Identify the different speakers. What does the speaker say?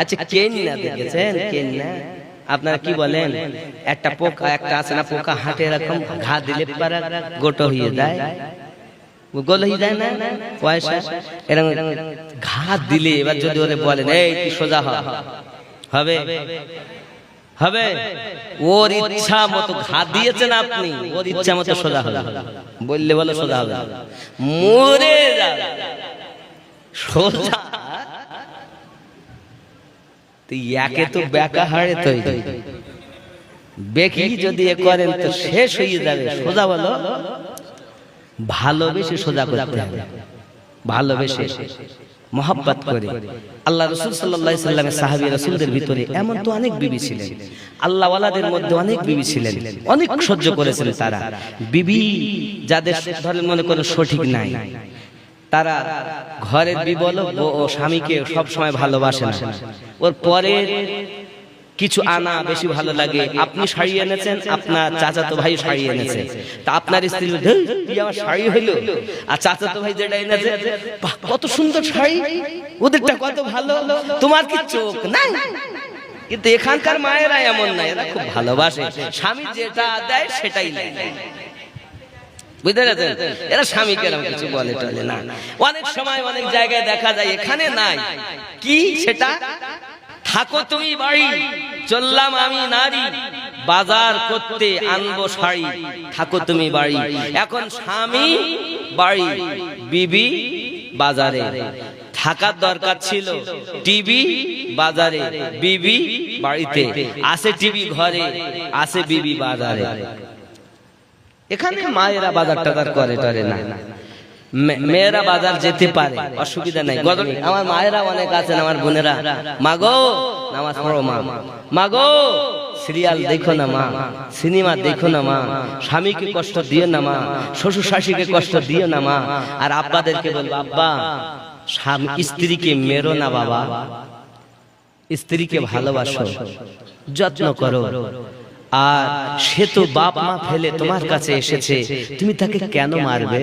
Speaker 1: আচ্ছা কেন্না দেখেছেন কেন্না আপনারা কি বলেন? একটা পোকা একটা আছে না পোকা হাটে এরকম ঘা দিলে পারা গোটো হয়ে যায়। গোল হয়ে যায় না? পয়সা? এরকম ঘা দিলে এবার যদি ওরে বলেন এই তুই সোজা হবে? হবে? ওর ইচ্ছা মতো ঘা দিয়েছেন আপনি ওর ইচ্ছা মতো সোজা হবে। বললে বলে সোজা হবে। মরে যাবে সোজা। তো একে তো বেকা হাড়ে তৈরি বেকি যদি এ করেন তো শেষ হয়ে যাবে। সোজা বলো ভালোবেসে সোজা করতে হবে। ভালোবেসে মহাব্বত করে। আল্লাহ রসুল সাল্লাহ সাল্লামের সাহাবি রসুলদের ভিতরে এমন তো অনেক বিবি ছিলেন। আল্লাহ ওয়ালাদের মধ্যে অনেক বিবি ছিলেন। অনেক সহ্য করেছেন তারা। বিবি যাদের ধরেন মনে করেন সঠিক নাই। তারা ঘরের বিবল ও স্বামীকে সব সময় ভালোবাসে না। ওর পরে কিছু আনা বেশি ভালো লাগে। আপনি শাড়ি এনেছেন, আপনার চাচাতো ভাই শাড়ি এনেছে। তা আপনার স্ত্রী আমার শাড়ি হইল। আর চাচাতো ভাই যেটা এনেছে কত সুন্দর শাড়ি। ওদেরটা কত ভালো। তোমার কি চোখ নাই? কিন্তু এখানকার মায়েরা এমন নাই এরা খুব ভালোবাসে। স্বামী যেটা দেয় সেটাই নেয়। বুঝতে পেরেছেন? এরা স্বামীকে এরকম কিছু বলে টলে না। অনেক সময় অনেক জায়গায় দেখা যায় এখানে নাই। কি সেটা? থাকো তুমি বাড়ি। চললাম আমি নারী। বাজার করতে আনব শাড়ি। থাকো তুমি বাড়ি। এখন স্বামী বাড়ি। বিবি বাজারে। থাকার দরকার ছিল। টিভি বাজারে। বিবি বাড়িতে। আসে টিভি ঘরে। আসে বিবি বাজারে। এখানে মায়েরা বাজার টাজার করে টরে না। মেয়েরা বাজার যেতে পারে অসুবিধা নাই। আমার মায়েরা অনেক আছেন আমার বোনেরা। মাগো নামাজ পড়ো মা। মাগো সিরিয়াল দেখো না মা। সিনেমা দেখো না মা। স্বামীকে কষ্ট দিও না মা। শ্বশুর শাশুকে কষ্ট দিও না মা। আর আব্বাদেরকে বলব আব্বা স্বামী স্ত্রীকে মেরো না বাবা। স্ত্রীকে ভালোবাসো। যত্ন করো। আর সে তো বাপ মা ফেলে তোমার কাছে এসেছে। তুমি তাকে কেন মারবে?